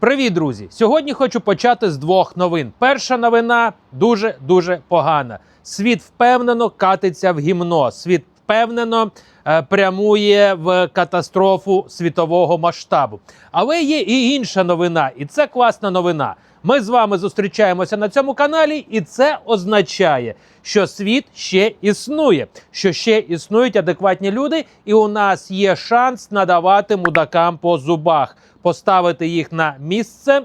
Привіт, друзі! Сьогодні хочу почати з двох новин. Перша новина дуже дуже погана. Світ впевнено катиться в гімно. Світ впевнено е, прямує в катастрофу світового масштабу. Але є і інша новина, і це класна новина. Ми з вами зустрічаємося на цьому каналі, і це означає, що світ ще існує, що ще існують адекватні люди, і у нас є шанс надавати мудакам по зубах, поставити їх на місце.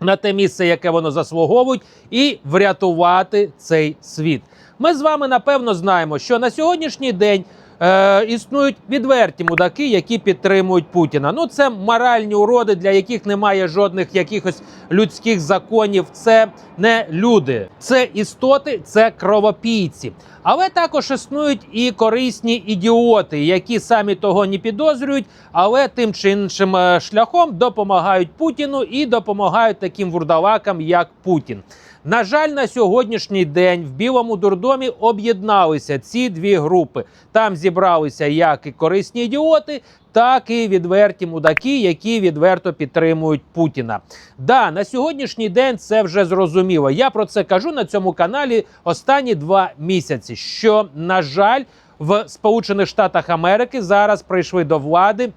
На те місце, яке воно заслуговують, і врятувати цей світ. Ми з вами напевно знаємо, що на сьогоднішній день е, існують відверті мудаки, які підтримують Путіна. Ну це моральні уроди, для яких немає жодних якихось людських законів. Це не люди, це істоти, це кровопійці. Але також існують і корисні ідіоти, які самі того не підозрюють, але тим чи іншим е, шляхом допомагають Путіну і допомагають таким вурдалакам, як Путін. На жаль, на сьогоднішній день в Білому дурдомі об'єдналися ці дві групи. Там зібралися як і корисні ідіоти, так і відверті мудаки, які відверто підтримують Путіна. Да, на сьогоднішній день це вже зрозуміло. Я про це кажу на цьому каналі останні два місяці. Що на жаль, в Сполучених Штатах Америки зараз прийшли до влади.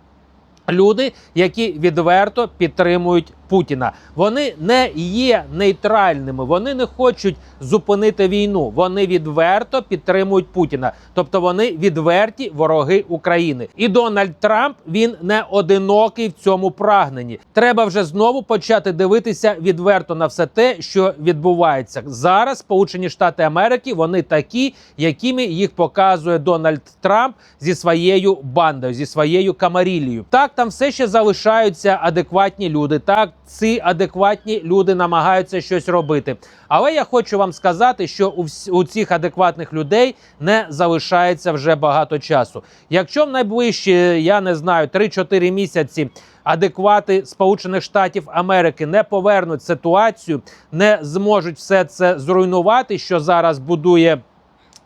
Люди, які відверто підтримують Путіна, вони не є нейтральними, вони не хочуть зупинити війну. Вони відверто підтримують Путіна, тобто вони відверті вороги України. І Дональд Трамп він не одинокий в цьому прагненні. Треба вже знову почати дивитися відверто на все те, що відбувається зараз. Сполучені Штати Америки вони такі, якими їх показує Дональд Трамп зі своєю бандою, зі своєю камарілією. Так там все ще залишаються адекватні люди. Так, ці адекватні люди намагаються щось робити. Але я хочу вам сказати, що у, у цих адекватних людей не залишається вже багато часу. Якщо в найближчі, я не знаю, 3-4 місяці. Адеквати Сполучених Штатів Америки не повернуть ситуацію, не зможуть все це зруйнувати, що зараз будує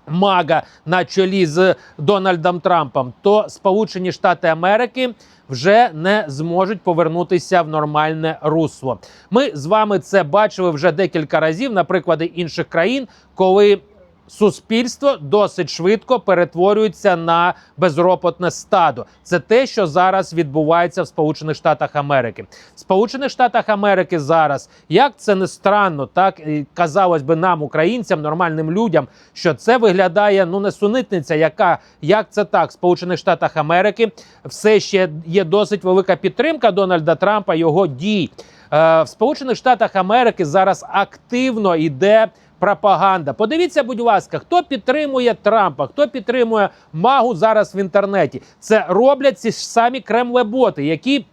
мага на чолі з Дональдом Трампом, то Сполучені Штати Америки вже не зможуть повернутися в нормальне русло. Ми з вами це бачили вже декілька разів на приклади інших країн, коли. Суспільство досить швидко перетворюється на безропотне стадо. Це те, що зараз відбувається в Сполучених Штатах Америки. В Сполучених Штатах Америки зараз, як це не странно, так і казалось би нам, українцям, нормальним людям, що це виглядає ну не сунитниця, яка як це так, в Сполучених Штатах Америки все ще є досить велика підтримка Дональда Трампа, його дій. Е, в Сполучених Штатах Америки зараз активно йде пропаганда. Подивіться, будь ласка, хто підтримує Трампа, хто підтримує Магу зараз в інтернеті. Це роблять ці ж самі кремлеботи, які.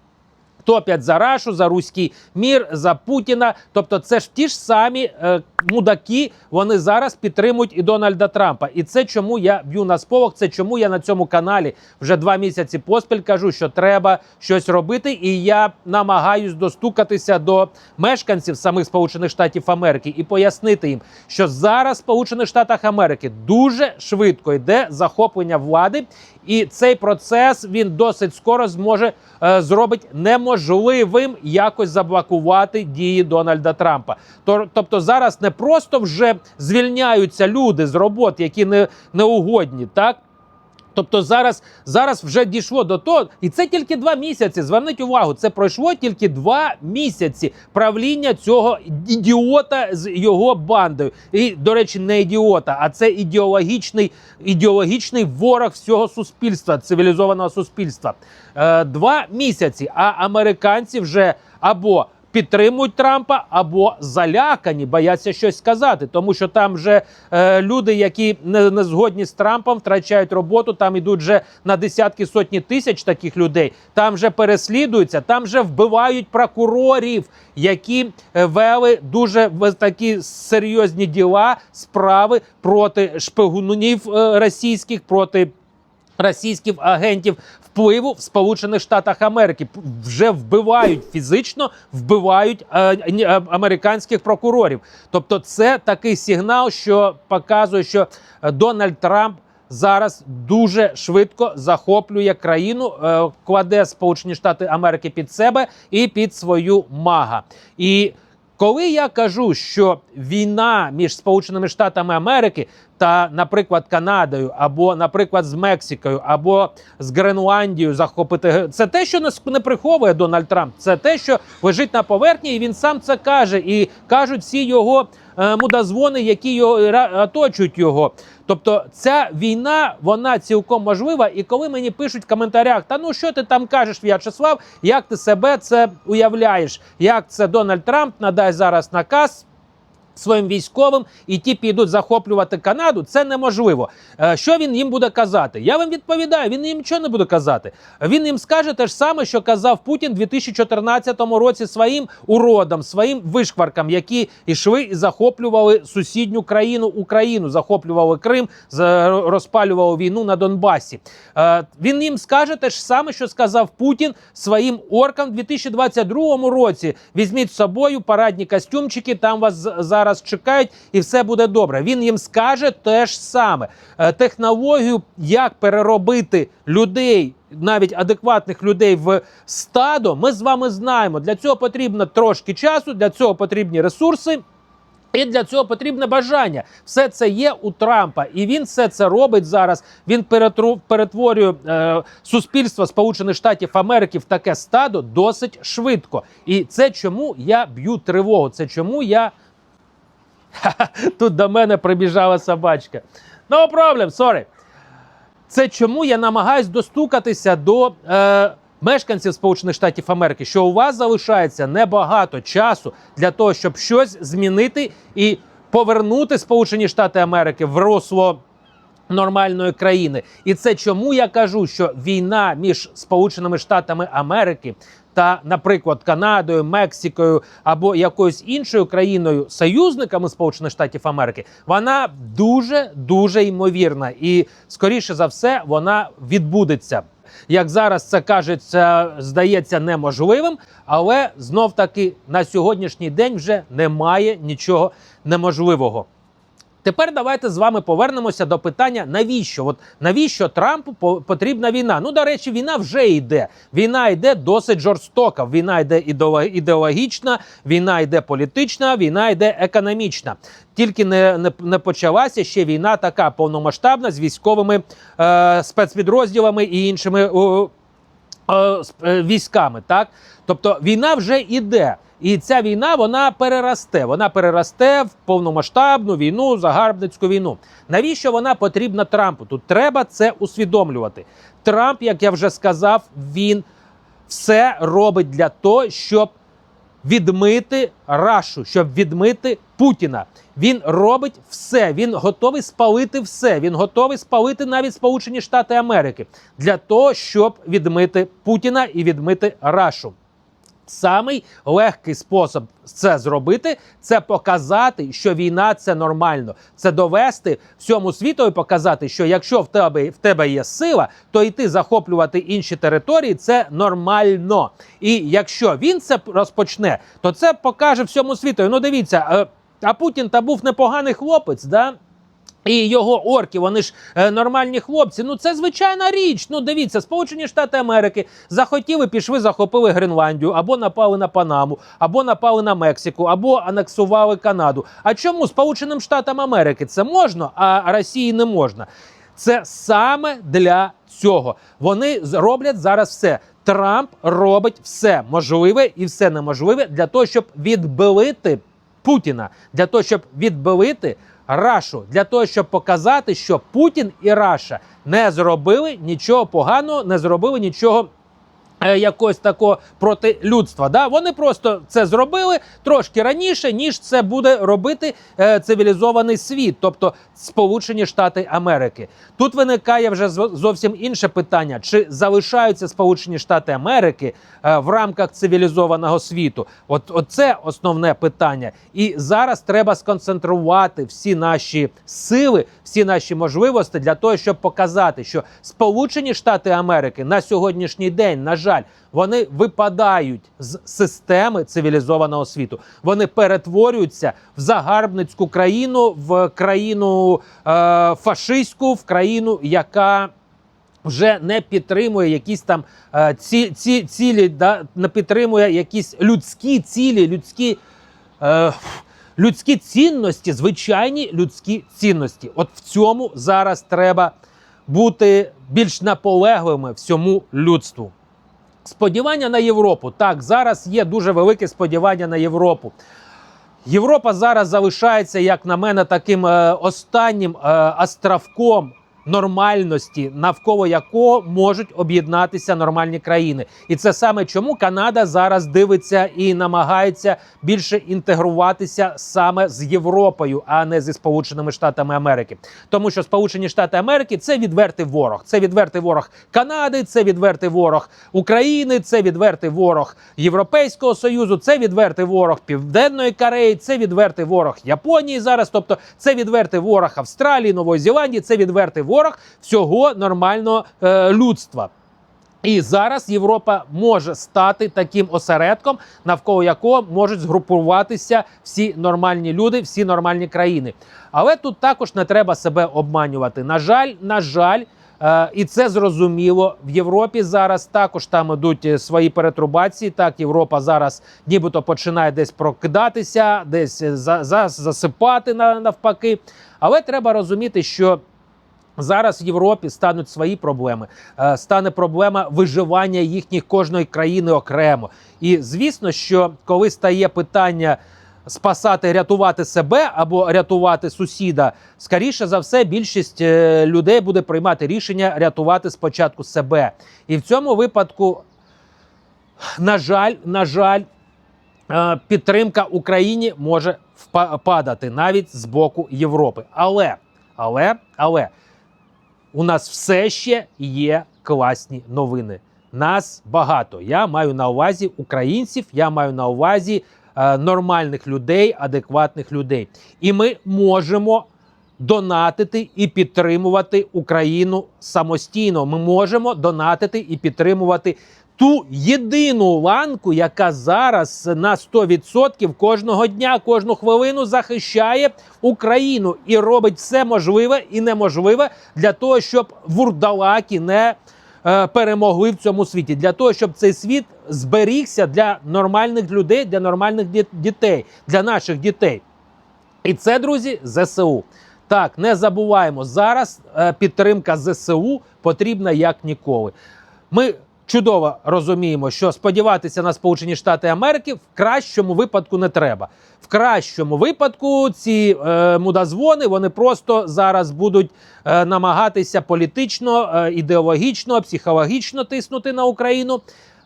Топять за Рашу, за руський мір, за Путіна. Тобто, це ж ті ж самі е, мудаки. Вони зараз підтримують і Дональда Трампа. І це чому я б'ю на сполох. Це чому я на цьому каналі вже два місяці поспіль кажу, що треба щось робити. І я намагаюсь достукатися до мешканців самих Сполучених Штатів Америки і пояснити їм, що зараз в Сполучених Штатах Америки дуже швидко йде захоплення влади, і цей процес він досить скоро зможе е, зробить неможливим якось заблокувати дії Дональда Трампа. Тобто зараз не просто вже звільняються люди з робот, які не, неугодні, так. Тобто зараз, зараз вже дійшло до того, і це тільки два місяці. Зверніть увагу, це пройшло тільки два місяці правління цього ідіота з його бандою. І, до речі, не ідіота, а це ідеологічний, ідеологічний ворог всього суспільства, цивілізованого суспільства. Е, два місяці. А американці вже або підтримують Трампа або залякані, бояться щось сказати, тому що там вже е, люди, які не, не згодні з Трампом, втрачають роботу. Там ідуть вже на десятки сотні тисяч таких людей. Там вже переслідуються, там вже вбивають прокурорів, які е, вели дуже такі серйозні діла, справи проти шпигунів е, російських, проти російських агентів впливу в Сполучених Штатах Америки вже вбивають фізично, вбивають е, е, американських прокурорів. Тобто, це такий сигнал, що показує, що е, Дональд Трамп зараз дуже швидко захоплює країну, кладе Сполучені Штати Америки під себе і під свою мага. І коли я кажу, що війна між Сполученими Штатами Америки та, наприклад, Канадою, або, наприклад, з Мексикою, або з Гренландією захопити це те, що не не приховує Дональд Трамп. Це те, що лежить на поверхні, і він сам це каже. І кажуть всі його е, мудозвони, які його оточують його. Тобто, ця війна вона цілком можлива. І коли мені пишуть в коментарях, та ну що ти там кажеш, В'ячеслав, як ти себе це уявляєш? Як це Дональд Трамп надасть зараз наказ? Своїм військовим і ті підуть захоплювати Канаду, це неможливо. Е, Що він їм буде казати? Я вам відповідаю, він їм нічого не буде казати. Він їм скаже те ж саме, що казав Путін у 2014 році своїм уродам, своїм вишкваркам, які йшли і захоплювали сусідню країну Україну, захоплювали Крим, розпалювали війну на Донбасі. Е, Він їм скаже те ж саме, що сказав Путін своїм оркам у 2022 році. Візьміть з собою парадні костюмчики, там вас з- зараз чекають, і все буде добре. Він їм скаже те ж саме. Е, Технологію, як переробити людей. Навіть адекватних людей в стадо, ми з вами знаємо. Для цього потрібно трошки часу, для цього потрібні ресурси. І для цього потрібне бажання. Все це є у Трампа, і він все це робить зараз. Він перетворює е, суспільство Сполучених Штатів Америки в таке стадо досить швидко. І це чому я б'ю тривогу. Це чому я тут до мене прибіжала собачка. No problem, sorry. Це чому я намагаюсь достукатися до е, мешканців Сполучених Штатів Америки, що у вас залишається небагато часу для того, щоб щось змінити і повернути Сполучені Штати Америки в русло нормальної країни. І це чому я кажу, що війна між Сполученими Штатами Америки та, наприклад, Канадою, Мексикою або якоюсь іншою країною, союзниками Сполучених Штатів Америки, вона дуже дуже ймовірна, і скоріше за все вона відбудеться. Як зараз це кажеться, здається неможливим, але знов таки на сьогоднішній день вже немає нічого неможливого. Тепер давайте з вами повернемося до питання, навіщо? От навіщо Трампу по- потрібна війна? Ну, до речі, війна вже йде. Війна йде досить жорстока. Війна йде ідеоло- ідеологічна, війна йде політична, війна йде економічна. Тільки не, не, не почалася ще війна така повномасштабна з військовими е, спецпідрозділами і іншими е, е, військами. Так, тобто війна вже іде. І ця війна вона переросте. Вона переросте в повномасштабну війну, загарбницьку війну. Навіщо вона потрібна Трампу? Тут треба це усвідомлювати. Трамп, як я вже сказав, він все робить для того, щоб відмити Рашу, щоб відмити Путіна. Він робить все. Він готовий спалити все. Він готовий спалити навіть Сполучені Штати Америки для того, щоб відмити Путіна і відмити Рашу. Самий легкий спосіб це зробити це показати, що війна це нормально. Це довести всьому світу і показати, що якщо в тебе в тебе є сила, то йти захоплювати інші території це нормально. І якщо він це розпочне, то це покаже всьому світу. Ну дивіться, е, а Путін та був непоганий хлопець, да? І його орки, вони ж е, нормальні хлопці. Ну це звичайна річ. Ну дивіться, Сполучені Штати Америки захотіли, пішли, захопили Гренландію, або напали на Панаму, або напали на Мексику, або анексували Канаду. А чому Сполученим Штатам Америки це можна, а Росії не можна? Це саме для цього. Вони з- роблять зараз все. Трамп робить все можливе і все неможливе для того, щоб відбилити Путіна, для того, щоб відбилити Рашу, для того, щоб показати, що Путін і Раша не зробили нічого поганого, не зробили нічого. Е, Якогось такого проти людства. Да? Вони просто це зробили трошки раніше, ніж це буде робити е, цивілізований світ, тобто Сполучені Штати Америки. Тут виникає вже зовсім інше питання: чи залишаються Сполучені Штати Америки е, в рамках цивілізованого світу? От це основне питання. І зараз треба сконцентрувати всі наші сили, всі наші можливості для того, щоб показати, що Сполучені Штати Америки на сьогоднішній день, на жаль, жаль, вони випадають з системи цивілізованого світу. Вони перетворюються в загарбницьку країну, в країну е, фашистську, в країну, яка вже не підтримує якісь там е, ці, ці цілі, да, не підтримує якісь людські цілі, людські. Е, Людські цінності, звичайні людські цінності. От в цьому зараз треба бути більш наполегливими всьому людству. Сподівання на Європу. Так, зараз є дуже велике сподівання на Європу. Європа зараз залишається, як на мене, таким е, останнім е, островком нормальності, навколо якого можуть об'єднатися нормальні країни. І це саме чому Канада зараз дивиться і намагається більше інтегруватися саме з Європою, а не зі Сполученими Штатами Америки. Тому що Сполучені Штати Америки це відвертий ворог. Це відвертий ворог Канади, це відвертий ворог України, це відвертий ворог Європейського Союзу, це відвертий ворог Південної Кореї, це відвертий ворог Японії зараз. Тобто, це відвертий ворог Австралії, Нової Зеландії, це відвертий ворог всього нормального е, людства. І зараз Європа може стати таким осередком, навколо якого можуть згрупуватися всі нормальні люди, всі нормальні країни. Але тут також не треба себе обманювати. На жаль, на жаль. Е, і це зрозуміло в Європі зараз. Також там ідуть е, свої перетрубації. Так, Європа зараз нібито починає десь прокидатися, десь е, за, за, засипати на, навпаки. Але треба розуміти, що Зараз в Європі стануть свої проблеми. Е, Стане проблема виживання їхніх кожної країни окремо. І звісно, що коли стає питання спасати, рятувати себе або рятувати сусіда, скоріше за все, більшість е, людей буде приймати рішення рятувати спочатку себе. І в цьому випадку, на жаль, на жаль, е, підтримка Україні може впа- падати навіть з боку Європи. Але, але, але у нас все ще є класні новини. Нас багато. Я маю на увазі українців, я маю на увазі е, нормальних людей, адекватних людей. І ми можемо донатити і підтримувати Україну самостійно. Ми можемо донатити і підтримувати ту єдину ланку, яка зараз на 100% кожного дня, кожну хвилину захищає Україну і робить все можливе і неможливе для того, щоб вурдалаки не е, перемогли в цьому світі, для того, щоб цей світ зберігся для нормальних людей, для нормальних дітей, для наших дітей. І це, друзі, ЗСУ. Так, не забуваємо, зараз е, підтримка ЗСУ потрібна як ніколи. Ми чудово розуміємо, що сподіватися на Сполучені Штати Америки в кращому випадку не треба. В кращому випадку ці е, мудазвони вони просто зараз будуть е, намагатися політично, е, ідеологічно, психологічно тиснути на Україну.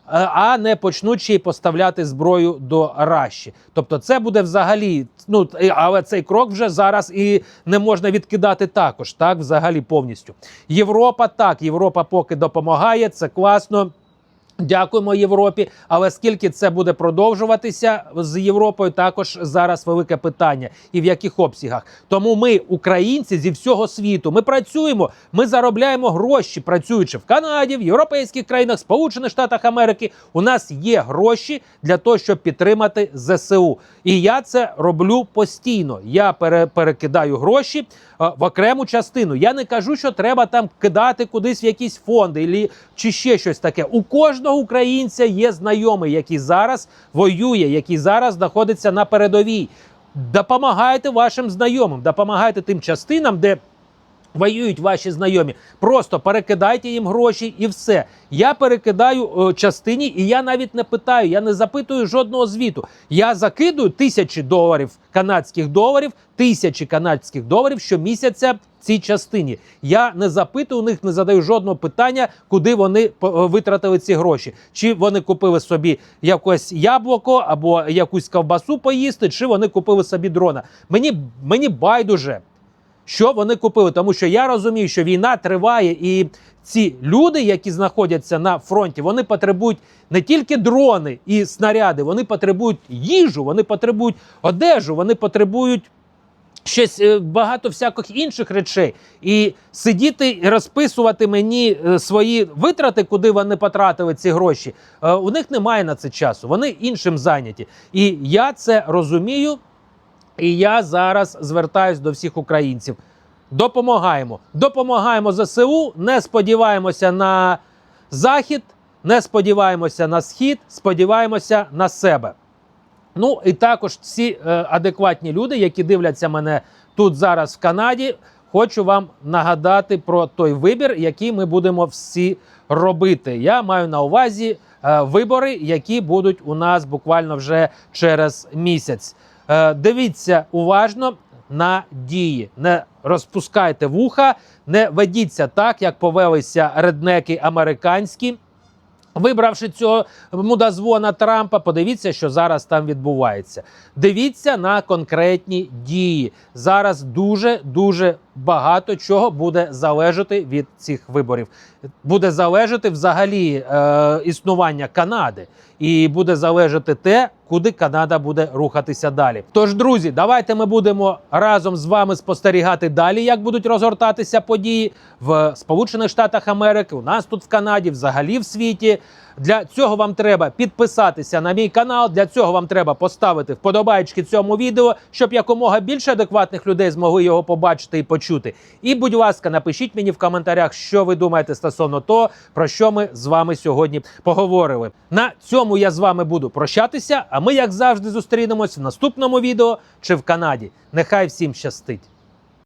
Е, А не почнуть ще й поставляти зброю до Раші. Тобто, це буде взагалі. Ну але цей крок вже зараз і не можна відкидати також. Так, взагалі повністю. Європа так, Європа поки допомагає, це класно. Дякуємо Європі. Але скільки це буде продовжуватися з Європою, також зараз велике питання, і в яких обсягах. Тому ми, українці зі всього світу, ми працюємо, ми заробляємо гроші, працюючи в Канаді, в європейських країнах, Сполучених Штатах Америки. У нас є гроші для того, щоб підтримати ЗСУ. І я це роблю постійно. Я пере, перекидаю гроші е, в окрему частину. Я не кажу, що треба там кидати кудись в якісь фонди чи ще щось таке. У кожного українця є знайомий, який зараз воює, який зараз знаходиться на передовій. Допомагайте вашим знайомим, допомагайте тим частинам, де воюють ваші знайомі. Просто перекидайте їм гроші і все. Я перекидаю е, частині, і я навіть не питаю, я не запитую жодного звіту. Я закидую тисячі доларів канадських доларів, тисячі канадських доларів щомісяця цій частині. Я не запитую у них, не задаю жодного питання, куди вони е, витратили ці гроші. Чи вони купили собі якесь яблуко або якусь ковбасу поїсти, чи вони купили собі дрона. Мені, мені байдуже що вони купили. Тому що я розумію, що війна триває, і ці люди, які знаходяться на фронті, вони потребують не тільки дрони і снаряди, вони потребують їжу, вони потребують одежу, вони потребують. щось е, багато всяких інших речей. І сидіти і розписувати мені е, свої витрати, куди вони потратили ці гроші. е, У них немає на це часу. Вони іншим зайняті. І я це розумію. І я зараз звертаюсь до всіх українців. Допомагаємо. Допомагаємо ЗСУ. Не сподіваємося на захід, не сподіваємося на схід, сподіваємося на себе. Ну і також ці е, адекватні люди, які дивляться мене тут зараз в Канаді, хочу вам нагадати про той вибір, який ми будемо всі робити. Я маю на увазі е, вибори, які будуть у нас буквально вже через місяць. Е, дивіться уважно на дії, не розпускайте вуха, не ведіться так, як повелися реднеки американські. Вибравши цього мудазвона Трампа, подивіться, що зараз там відбувається. Дивіться на конкретні дії. Зараз дуже дуже багато чого буде залежати від цих виборів. Буде залежати взагалі е, існування Канади, і буде залежати те, куди Канада буде рухатися далі. Тож, друзі, давайте ми будемо разом з вами спостерігати далі, як будуть розгортатися події в Сполучених Штатах Америки. У нас тут в Канаді, взагалі в світі. Для цього вам треба підписатися на мій канал. Для цього вам треба поставити вподобайки цьому відео, щоб якомога більше адекватних людей змогли його побачити і почути. І, будь ласка, напишіть мені в коментарях, що ви думаєте стосовно того, про що ми з вами сьогодні поговорили. На цьому я з вами буду прощатися. А ми, як завжди, зустрінемось в наступному відео чи в Канаді. Нехай всім щастить!